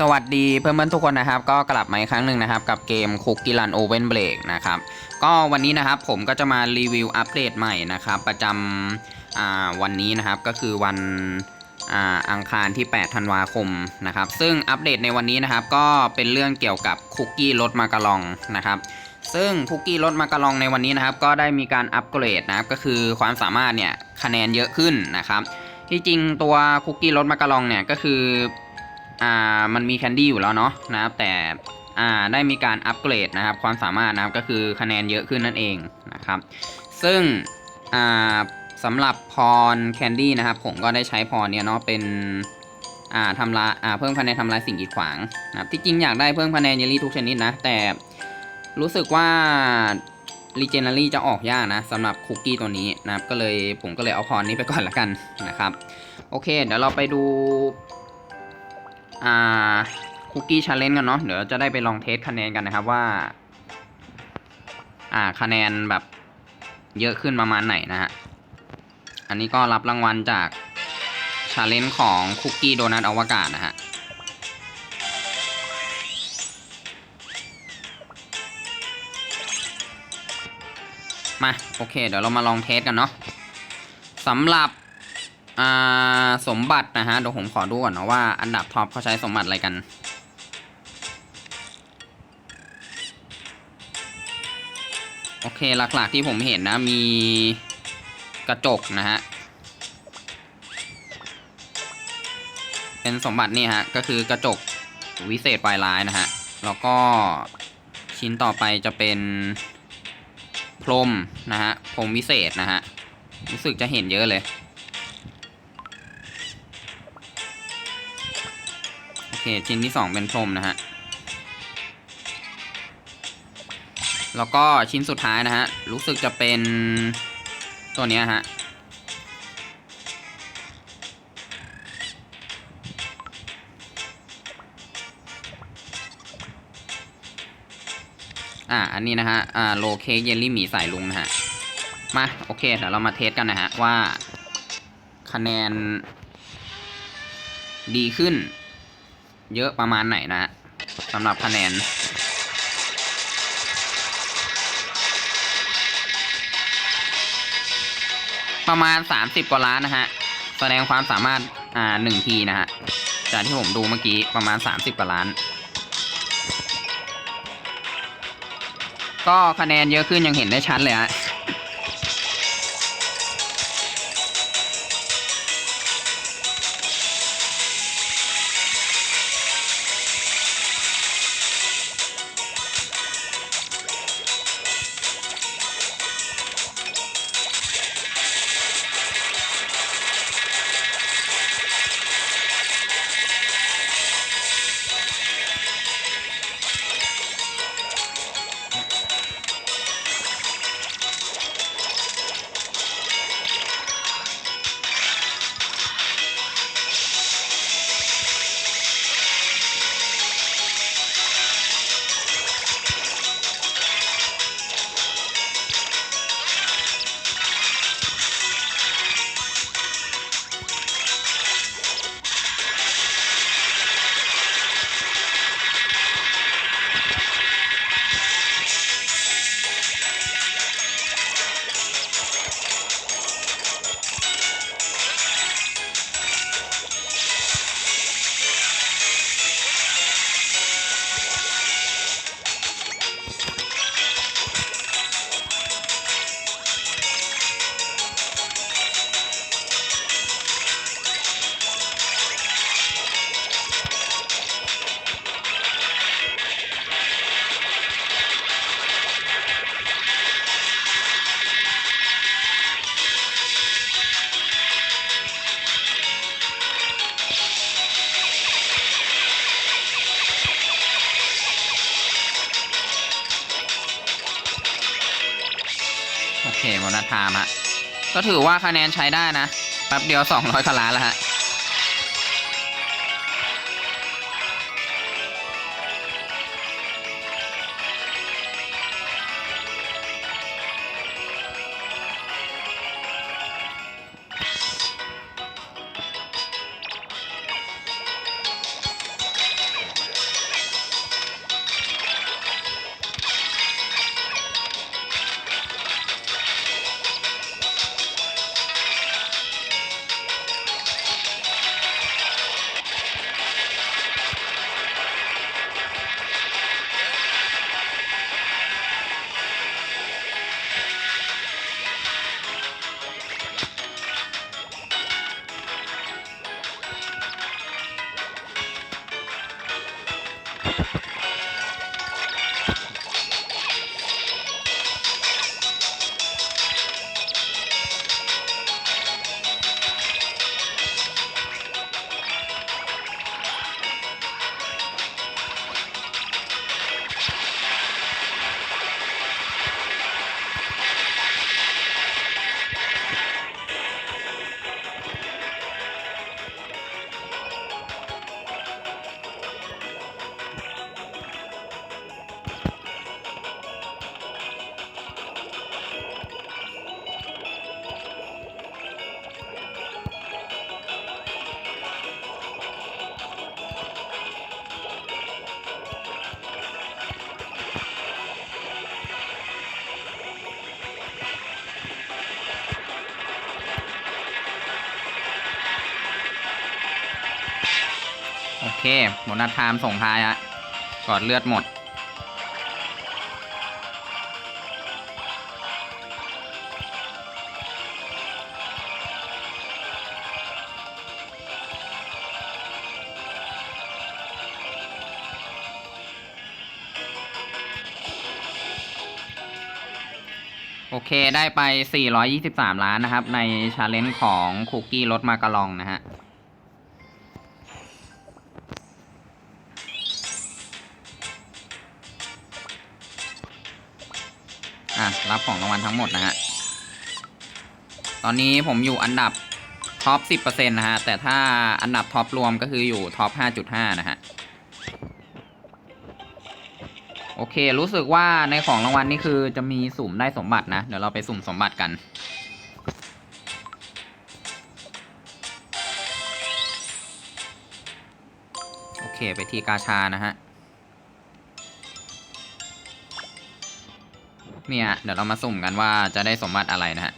สวัสดีเพื่อนๆทุกคนนะครับ ก็กลับมาอีกครั้งหนึ่งนะครับ กับเกมคุกกี้รันโอเวนเบรกนะครับ ก็วันนี้นะครับผมก็จะมารีวิวอัปเดตใหม่นะครับ ประจำวันนี้นะครับก็คือวันอ,อังคารที่ 8 ธันวาคมนะครับ ซึ่งอัปเดตในวันนี้นะครับ ก็เป็นเรื่องเกี่ยวกับคุกกี้รสมากะลองนะครับ ซึ่งคุกกี้รสมากะลองในวันนี้นะครับ ก็ได้มีการอัปเกรดนะครับ ก็คือความสามารถเนี่ยคะแนนเยอะขึ้นนะครับ ที่จริงตัวคุกกี้รสมากะลองเนี่ยก็คือ อ่ามันมีแคนดี้อยู่แล้วเนาะนะครับแต่อ่าได้มีการอัปเกรดนะครับความสามารถนะครับก็คือคะแนนเยอะขึ้นนั่นเองนะครับ ซึ่งอ่าสำหรับพรแคนดี้นะครับผมก็ได้ใช้พรเนี่ยเนาะเป็นอ่าทำลายอ่าเพิ่มคะแนนทำลายสิ่งกีดขวางนะครับที่จริงอยากได้เพิ่มคะแนนเยลลี่ทุกชนิดนะแต่รู้สึกว่ารีเจน a รี่จะออกยากนะสำหรับคุกกี้ตัวนี้นะครับก็เลยผมก็เลยเอาพรนี้ไปก่อนละกันนะครับ โอเค เดี๋ยวเราไปดู อ่าคุกกี้ชาเลนจ์กันเนาะเดี๋ยวจะได้ไปลองเทสคะแนนกันนะครับว่า อ่าคะแนนแบบเยอะขึ้นประมาณไหนนะฮะ อันนี้ก็รับรางวัลจากชาเลนจ์ของคุกกี้โดนัทอวกาศนะฮะมาโอเค เดี๋ยวเรามาลองเทสกันเนาะสำหรับ สมบัตินะฮะเดี๋ยวผมขอดูก่อนนะว่าอันดับท็อปเขาใช้สมบัติอะไรกันโอเคหลักๆที่ผมเห็นนะมีกระจกนะฮะเป็นสมบัตินี่ฮะก็คือกระจกวิเศษปลายลายนะฮะแล้วก็ชิ้นต่อไปจะเป็นพรมนะฮะพรมวิเศษนะฮะรู้สึกจะเห็นเยอะเลย เคชิ้นที่สองเป็นพรมนะฮะ แล้วก็ชิ้นสุดท้ายนะฮะ รู้สึกจะเป็นตัวเนี้ยฮะ อ่า อันนี้นะฮะ อ่า โลเค้กเยลลี่หมีสายลุงนะฮะ มา โอเค เดี๋ยวเรามาเทสกันนะฮะ ว่าคะแนนดีขึ้น เยอะประมาณไหนนะฮะสำหรับคะแนน ประมาณ 30 กว่าล้านนะฮะ แสดงความสามารถ อ่าหนึ่งทีนะฮะ จากที่ผมดูเมื่อกี้ประมาณ 30 กว่าล้าน ก็คะแนนเยอะขึ้นยังเห็นได้ชัดเลยฮะ โอเคโมนัทามฮะก็ถือว่าคะแนนใช้ได้นะแป๊บเดียว 200กว่าล้านแล้วฮะ โอเคโบนัสไทม์ส่งท้ายอะกอดเลือดหมด โอเคได้ไป 423 ล้านนะครับ ในชาเลนจ์ของคุกกี้รสมากะลองนะฮะ อะรับของรางวัลทั้งหมดนะฮะ ตอนนี้ผมอยู่อันดับท็อป10%นะฮะ แต่ถ้าอันดับท็อปรวมก็คืออยู่ท็อป5.5 นะฮะ โอเค รู้สึกว่าในของรางวัลนี่คือจะมีสุ่มได้สมบัตินะ เดี๋ยวเราไปสุ่มสมบัติกันโอเค ไปที่กาชานะฮะ เนี่ยเดี๋ยวเรามาสุ่มกันว่าจะได้สมบัติอะไรนะฮะ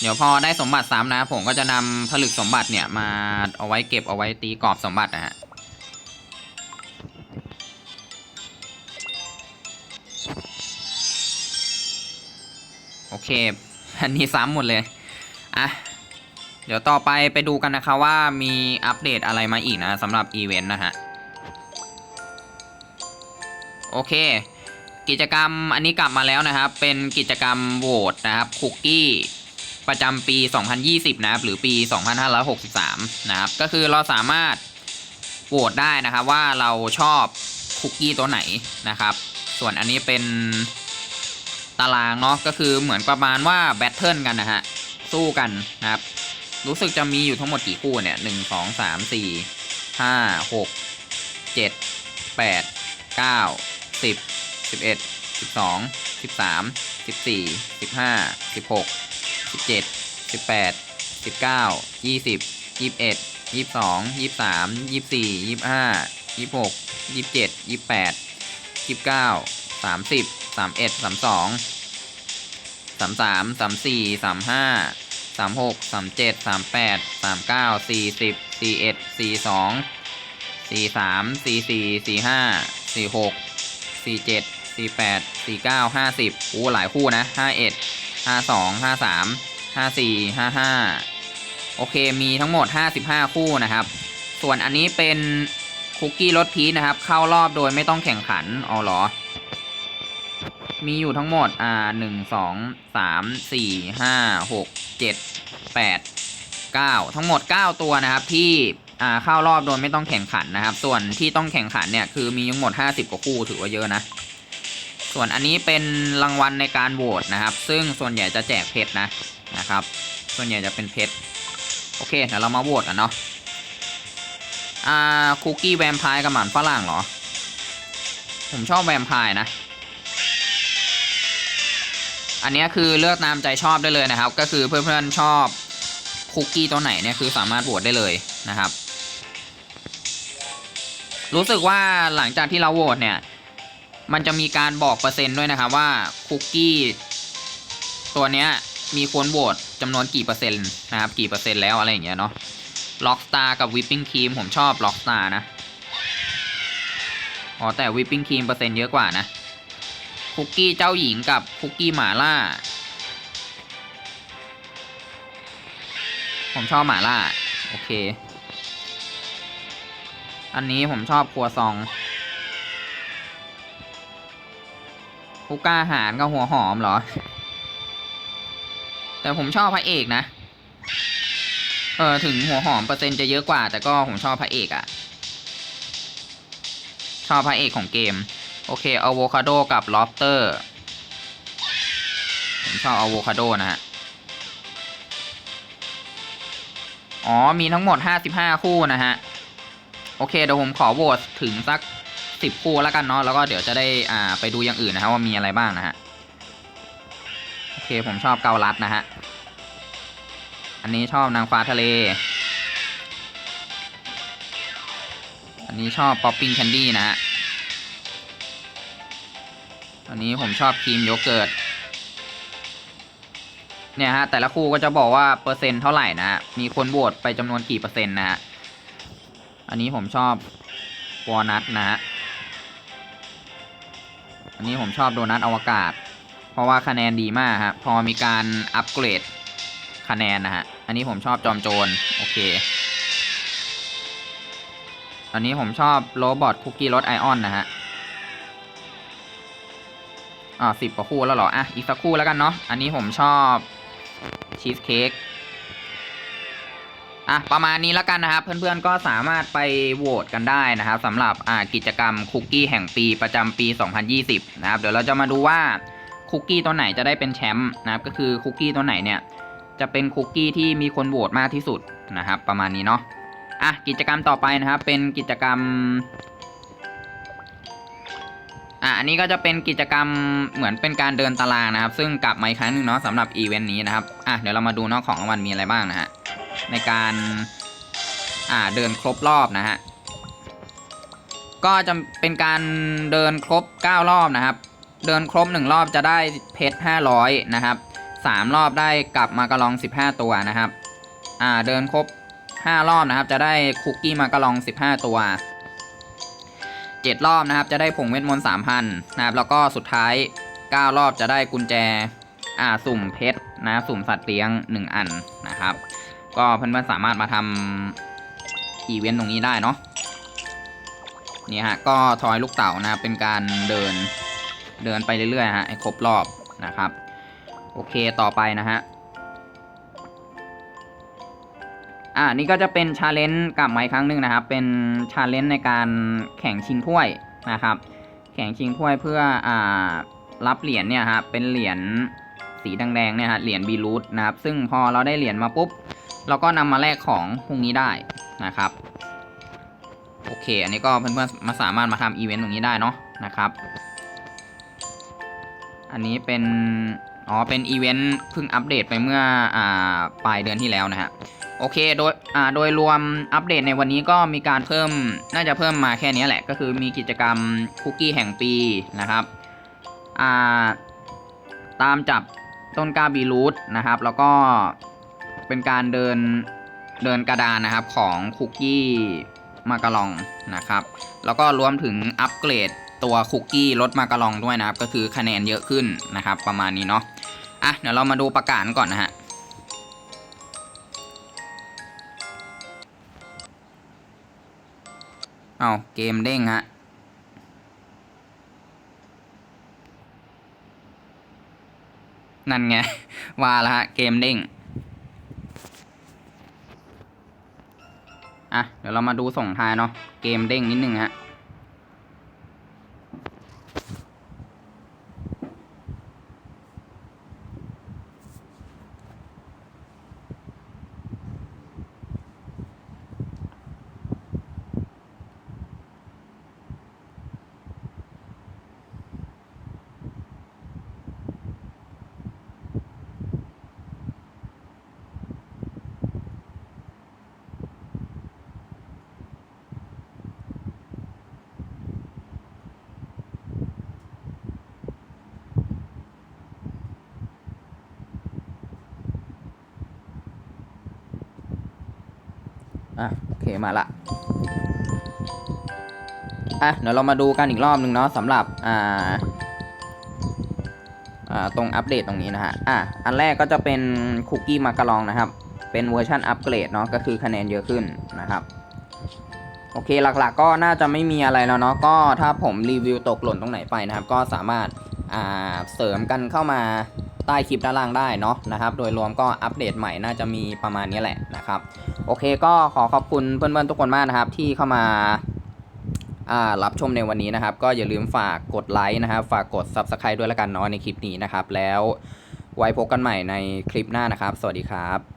เดี๋ยวพอได้สมบัติซ้ำนะผมก็จะนำผลึกสมบัติเนี่ยมาเอาไว้เก็บเอาไว้ตีกรอบสมบัตินะฮะโอเค อันนี้ซ้ำหมดเลย อะ เดี๋ยวต่อไปไปดูกันนะคะว่ามีอัปเดตอะไรมาอีกนะสำหรับอีเวนต์นะฮะ โอเค กิจกรรมอันนี้กลับมาแล้วนะครับ เป็นกิจกรรมโหวตนะครับคุกกี้ประจำปี 2020 นะครับ หรือปี 2563 นะครับ ก็คือเราสามารถโหวตได้นะครับว่าเราชอบคุกกี้ตัวไหนนะครับ ส่วนอันนี้เป็นตารางเนาะก็คือเหมือนประมาณว่าแบทเทิลกันนะฮะ สู้กันนะครับ รู้สึกจะมีอยู่ทั้งหมดกี่คู่เนี่ยหนึ่งสองสามสี่ห้าหกเจ็ดแปดเก้า สิบสิบเอ็ดสิบสองสิบสามสิบสี่สิบห้าสิบหกสิบเจ็ดสิบแปดสิบเก้ายี่สิบยี่สิบเอ็ดยี่สิบสองยี่สิบสามยี่สิบสี่ยี่สิบห้ายี่สิบหกยี่สิบเจ็ดยี่สิบแปดยี่สิบเก้าสามสิบสามเอ็ดสามสองสามสามสามสี่สามห้าสามหกสามเจ็ดสามแปดสามเก้าสี่สิบสี่เอ็ดสี่สองสี่สามสี่สี่สี่ห้าสี่หก สี่เจ็ดสี่แปดสี่เก้าห้าสิบโอ้หลายคู่นะห้าเอ็ดห้าสองห้าสามห้าสี่ห้าห้าโอเคมีทั้งหมดห้าสิบห้าคู่นะครับ ส่วนอันนี้เป็นคุกกี้รสพีชนะครับ เข้ารอบโดยไม่ต้องแข่งขันอ๋อหรอ มีอยู่ทั้งหมดอ่าหนึ่งสองสามสี่ห้าหกเจ็ดแปดเก้าทั้งหมดเก้าตัวนะครับที่ เข้ารอบโดยไม่ต้องแข่งขันนะครับ ส่วนที่ต้องแข่งขันเนี่ยคือมีทั้งหมดห้าสิบกว่าคู่ถือว่าเยอะนะ ส่วนอันนี้เป็นรางวัลในการโหวตนะครับ ซึ่งส่วนใหญ่จะแจกเพชรนะนะครับ ส่วนใหญ่จะเป็นเพชรโอเคเดี๋ยวเรามาโหวตกันเนาะอ่าคุกกี้แวมไพร์กับหมันฝรั่งเหรอ ผมชอบแวมไพร์นะ อันนี้คือเลือกตามใจชอบได้เลยนะครับ ก็คือเพื่อนๆชอบคุกกี้ตัวไหนเนี่ยคือสามารถโหวตได้เลยนะครับ รู้สึกว่าหลังจากที่เราโหวตเนี่ย มันจะมีการบอกเปอร์เซ็นต์ด้วยนะครับว่าคุกกี้ตัวเนี้ยมีคนโหวตจำนวนกี่เปอร์เซ็นต์นะครับ กี่เปอร์เซ็นต์แล้วอะไรอย่างเงี้ยเนาะล็อกสตาร์กับวิปปิ้งครีมผมชอบล็อกสตาร์นะ อ๋อ แต่วิปปิ้งครีมเปอร์เซ็นต์เยอะกว่านะ คุกกี้เจ้าหญิงกับคุกกี้หมาล่า ผมชอบหมาล่า โอเค อันนี้ผมชอบครัวซองผู้กล้าหารกับหัวหอมเหรอ แต่ผมชอบพระเอกนะ เออถึงหัวหอมเปอร์เซ็นต์จะเยอะกว่า แต่ก็ผมชอบพระเอกอะชอบพระเอกของเกม โอเคอะโวคาโดกับล็อบสเตอร์ผมชอบอะโวคาโดนะฮะ อ๋อ มีทั้งหมด 55 คู่นะฮะ โอเคเดี๋ยวผมขอโหวตถึงสัก10คู่แล้วกันเนาะแล้วก็เดี๋ยวจะได้อ่าไปดูอย่างอื่นนะครับว่ามีอะไรบ้างนะฮะโอเคผมชอบเกาลัดนะฮะอันนี้ชอบนางฟ้าทะเล อันนี้ชอบป๊อปปิ้งแคนดี้นะฮะอันนี้ผมชอบครีมโยเกิร์ตเนี่ยฮะแต่ละคู่ก็จะบอกว่าเปอร์เซ็นต์เท่าไหร่นะฮะมีคนโหวตไปจำนวนกี่เปอร์เซ็นต์นะฮะ อันนี้ผมชอบวอนัทนะฮะ อันนี้ผมชอบโดนัทอวกาศ เพราะว่าคะแนนดีมากครับพอมีการอัปเกรดคะแนนนะฮะ อันนี้ผมชอบจอมโจรโอเค อันนี้ผมชอบโรบอทคุกกี้รสไอออนนะฮะอ่าสิบกว่าคู่แล้วเหรอ อะ อีกสักคู่แล้วกันเนาะ อันนี้ผมชอบชีสเค้ก อะประมาณนี้แล้วกันนะครับ เพื่อนๆก็สามารถไปโหวตกันได้นะครับสำหรับอ่ากิจกรรมคุกกี้แห่งปีประจำปี 2020 นะครับ เดี๋ยวเราจะมาดูว่าคุกกี้ตัวไหนจะได้เป็นแชมป์นะครับ ก็คือคุกกี้ตัวไหนเนี่ยจะเป็นคุกกี้ที่มีคนโหวตมากที่สุดนะครับ ประมาณนี้เนาะอะกิจกรรมต่อไปนะครับ เป็นกิจกรรมอะอันนี้ก็จะเป็นกิจกรรมเหมือนเป็นการเดินตารางนะครับ ซึ่งกลับมาอีกครั้งหนึ่งเนาะสำหรับอีเวนต์นี้นะครับอะเดี๋ยวเรามาดูเนาะของรางวัลมีอะไรบ้างนะฮะ ในการอ่าเดินครบรอบนะฮะก็จะเป็นการเดินครบ 9 รอบนะครับ เดินครบ 1 รอบจะได้เพชร 500 นะครับ 3 รอบได้กลับมากระลอง 15 ตัวนะครับ อ่าเดินครบ 5 รอบนะครับ จะได้คุกกี้มากระลอง 15 ตัว 7 รอบนะครับ จะได้ผงเวทมนต์3,000 นะครับ แล้วก็สุดท้าย 9 รอบจะได้กุญแจ อ่าสุ่มเพชรนะ สุ่มสัตว์เลี้ยง 1 อันนะครับ ก็เพื่อนๆสามารถมาทำอีเวนต์ตรงนี้ได้เนาะนี่ฮะก็ทอยลูกเต่านะครับเป็นการเดินเดินไปเรื่อยๆฮะให้ครบรอบนะครับ โอเคต่อไปนะฮะอ่านี่ก็จะเป็นชาเลนจ์กลับมาอีกครั้งหนึ่งนะครับ เป็นชาเลนจ์ในการแข่งชิงถ้วยนะครับ แข่งชิงถ้วยเพื่ออ่ารับเหรียญเนี่ยฮะเป็นเหรียญสีแดงๆเนี่ยฮะเหรียญบีรูทนะครับ ซึ่งพอเราได้เหรียญมาปุ๊บ เราก็นำมาแลกของพวกนี้ได้นะครับ โอเค อันนี้ก็เพื่อนๆมาสามารถมาทำอีเวนต์ตรงนี้ได้เนาะนะครับ อันนี้เป็น อ๋อ เป็นอีเวนต์เพิ่งอัปเดตไปเมื่ออ่าปลายเดือนที่แล้วนะฮะโอเค โดยอ่าโดยรวมอัปเดตในวันนี้ก็มีการเพิ่ม น่าจะเพิ่มมาแค่นี้แหละ ก็คือมีกิจกรรมคุกกี้แห่งปีนะครับ อ่า ตามจับต้นกาบีรูทนะครับ แล้วก็ เป็นการเดินเดินกระดานนะครับของคุกกี้มากะลองนะครับ แล้วก็รวมถึงอัปเกรดตัวคุกกี้รสมากะลองด้วยนะครับ ก็คือคะแนนเยอะขึ้นนะครับ ประมาณนี้เนาะอะเดี๋ยวเรามาดูประกาศก่อนนะฮะเอาเกมเด้งฮะนั่นไงว่าแล้วฮะเกมเด้ง อะเดี๋ยวเรามาดูส่งท้ายเนาะเกมเด้งนิดนึงฮะ อะโอเคมาละอะเดี๋ยวเรามาดูกันอีกรอบหนึ่งเนาะสำหรับอ่าอ่าตรงอัปเดตตรงนี้นะฮะอะอันแรกก็จะเป็นคุกกี้มากรองนะครับเเป็นเวอร์ชันอัปเกรดเนาะก็คือคะแนนเยอะขึ้นนะครับโอเคหลักๆก็น่าจะไม่มีอะไรแล้วเนาะก็ถ้าผมรีวิวตกหล่นตรงไหนไปนะครับ ก็สามารถอ่าเสริมกันเข้ามา ใต้คลิปด้านล่างได้เนาะนะครับ โดยรวมก็อัปเดตใหม่น่าจะมีประมาณนี้แหละนะครับ โอเคก็ขอขอบคุณเพื่อนๆทุกคนมากนะครับ ที่เข้ามาารับชมในวันนี้นะครับ ก็อย่าลืมฝากกดไลค์นะครับ ฝากกด Subscribe ด้วยละกันเนาะในคลิปนี้นะครับ แล้วไว้พบกันใหม่ในคลิปหน้านะครับ สวัสดีครับ